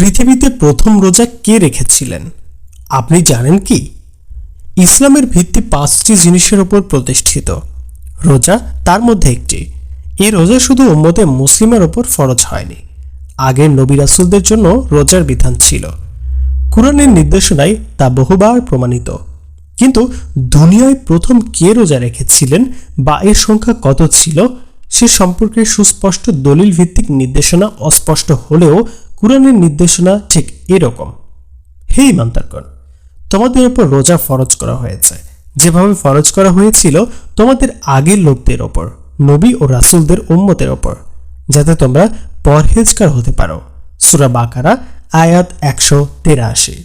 পৃথিবীতে প্রথম রোজা কে রেখেছিলেন? আপনি জানেন কি? ইসলামের ভিত্তি পাঁচটি জিনিসের উপর প্রতিষ্ঠিত। রোজা তার মধ্যে একটি। এই রোজা শুধু উম্মতে মুসলিমের ওপর ফরজ হয়নি। আগের নবী রাসুলদের জন্য রোজার বিধান ছিল। কোরআনের নির্দেশনায় তা বহুবার প্রমাণিত। কিন্তু দুনিয়ায় প্রথম কে রোজা রেখেছিলেন বা এর সংখ্যা কত ছিল, সে সম্পর্কে সুস্পষ্ট দলিল ভিত্তিক নির্দেশনা অস্পষ্ট হলেও কোরআনের নির্দেশনা ঠিক এরকম। হে ইমানতারগণ তোমাদের উপর রোজা ফরজ করা হয়েছে। যেভাবে ফরজ করা হয়েছিল তোমাদের আগের লোকদের ওপর নবী ও রাসূলদের উম্মতের ওপর যাতে তোমরা পরহেজগার হতে পারো। সূরা বাকারা, আয়াত একশো তেরাশি।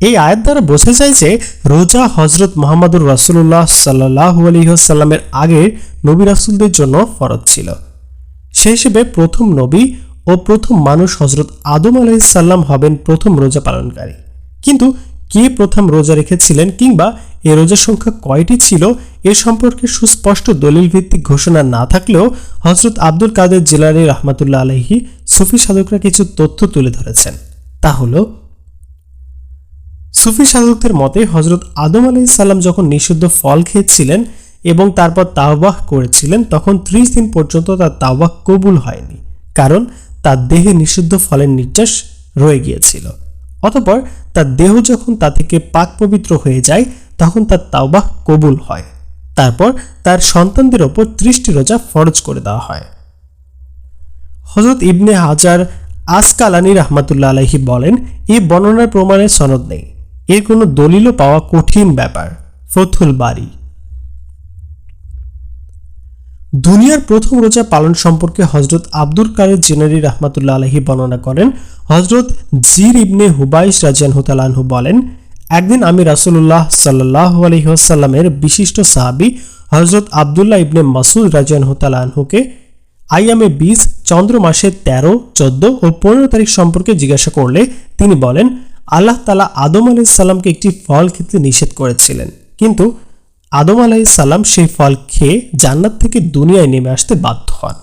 এই আয়াত দ্বারা বোঝা যায় যে রোজা হজরত মোহাম্মদুর রাসুল্লাহ সাল্লাহ আলহিহাসাল্লামের আগের নবী রাসুলদের জন্য ফরজ ছিল। সে হিসেবে প্রথম নবী ও প্রথম মানুষ হজরত আদম আলাইসাল্লাম হবেন প্রথম রোজা পালনকারী। কিন্তু কে প্রথম রোজা রেখেছিলেন কিংবা এ রোজার সংখ্যা কয়টি ছিল এ সম্পর্কে সুস্পষ্ট দলিল ভিত্তিক ঘোষণা না থাকলেও হজরত আব্দুল কাদের জিলানি রহমাতুল্লাহ আলহি সুফি সাধকরা কিছু তথ্য তুলে ধরেছেন। তা হলো, সুফি সাধকদের মতে হজরত আদম আলাই সাল্লাম যখন নিষিদ্ধ ফল খেয়েছিলেন এবং তারপর তাওবাহ করেছিলেন, তখন ত্রিশ দিন পর্যন্ত তার তাওবাহ কবুল হয়নি। কারণ তার দেহে নিষিদ্ধ ফলের নির্যাস রয়ে গিয়েছিল। অতপর তার দেহ যখন তা থেকে পাক পবিত্র হয়ে যায়, তখন তার তাওবাহ কবুল হয়। তারপর তার সন্তানদের ওপর ত্রিশটি রোজা ফরজ করে দেওয়া হয়। হজরত ইবনে হাজার আসকালানি রহমাতুল্লাহ আলহি বলেন এই বর্ণনার প্রমাণের সনদ নেই। এর কোনো দলিলও পাওয়া কঠিন ব্যাপার। ফথুল বাড়ি দুনিয়ার প্রথম রোজা পালন সম্পর্কে হজরত আব্দুল কাদের জিনারি রহমাতুল্লাহ আলহি বর্ণনা করেন। হজরত জির ইবনে হুবাইশ রাজিয়ান হুতালানহু বলেন, একদিন আমি রাসুল্লাহ সাল্লাহ আলহিহাসাল্লামের বিশিষ্ট সাহাবি হজরত আবদুল্লাহ ইবনে মাসুদ রাজিয়ান হুতালানহুকে আইয়ামে বিশ চন্দ্র মাসের তেরো, চোদ্দ ও পনেরো তারিখ সম্পর্কে জিজ্ঞাসা করলে তিনি বলেন, আল্লাহ তালা আদম আলাইসাল্লামকে একটি ফল খেতে নিষেধ করেছিলেন। কিন্তু আদম আলাইসাল্লাম সেই ফল খেয়ে জান্নাত থেকে দুনিয়ায় নেমে আসতে বাধ্য হন।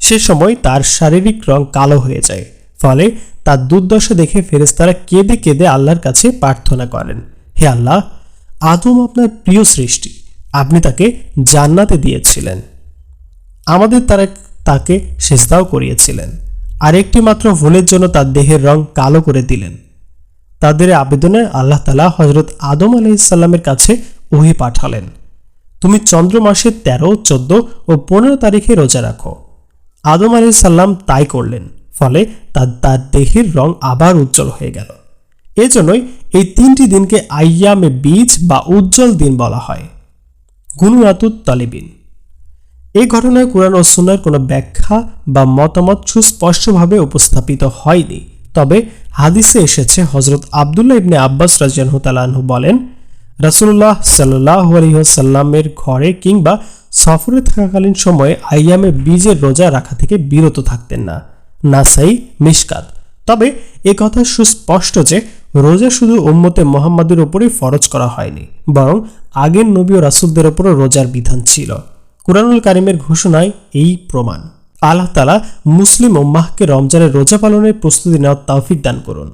সে সময় তার শারীরিক রং কালো হয়ে যায়। ফলে তার দুর্দশা দেখে ফেরেস্তারা কেঁদে কেঁদে আল্লাহর কাছে প্রার্থনা করেন, হে আল্লাহ, আদম আপনার প্রিয় সৃষ্টি, আপনি তাকে জান্নাতে দিয়েছিলেন। আমাদের তারা তাকে সেজদাও করিয়েছিলেন। আর একটি মাত্র ভুলের জন্য তার দেহের রং কালো করে দিলেন। তাদের আবেদনে আল্লাহ তালা হজরত আদম আলাইসাল্লামের কাছে ওহি পাঠালেন। তুমি চন্দ্র মাসের তেরো, চোদ্দ ও পনেরো তারিখে রোজা রাখো। আদম আলাইসাল্লাম তাই করলেন, ফলে তার তার দেহের রং আবার উজ্জ্বল হয়ে গেল। এজন্যই এই তিনটি দিনকে আইয়ামে বীজ বা উজ্জ্বল দিন বলা হয়। গুনুরাতুত তালিবিন। এই ঘটনায় কোরআন ও সুনার কোনো ব্যাখ্যা বা মতামত সুস্পষ্টভাবে উপস্থাপিত হয়নি। তবে হাদিসে এসেছে হজরত আবদুল্লাহ ইবনে আব্বাস রাজিয়ানহু তালাহু বলেন রাসুল্লাহ সাল্লাহ আলহিহাসাল্লামের ঘরে কিংবা সফরে থাকাকালীন সময়ে আইয়ামে বীজের রোজা রাখা থেকে বিরত থাকতেন না। নাসাই, মিশকাত। তবে কথা সুস্পষ্ট যে রোজা শুধু উম্মতে মোহাম্মদের ওপরই ফরজ করা হয়নি, বরং আগের নবী ও রাসুলদের ওপরও রোজার বিধান ছিল। কুরআনুল কারিমের ঘোষণায় এই প্রমাণ। আল্লাহ তালা মুসলিম উম্মাহকে রমজানের রোজা পালনের প্রস্তুতি নেওয়ার তাওফিক দান করুন।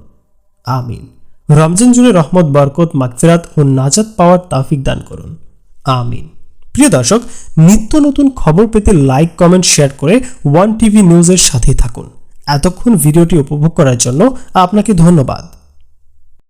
আমিন। রমজান জুড়ে রহমত, বরকত, মাগফিরাত ও নাজাত পাওয়ার তাফিক দান করুন। আমিন। প্রিয় দর্শক, নিত্য নতুন খবর পেতে লাইক, কমেন্ট, শেয়ার করে ওয়ান টিভি নিউজের সাথে থাকুন। এতক্ষণ ভিডিওটি উপভোগ করার জন্য আপনাকে ধন্যবাদ।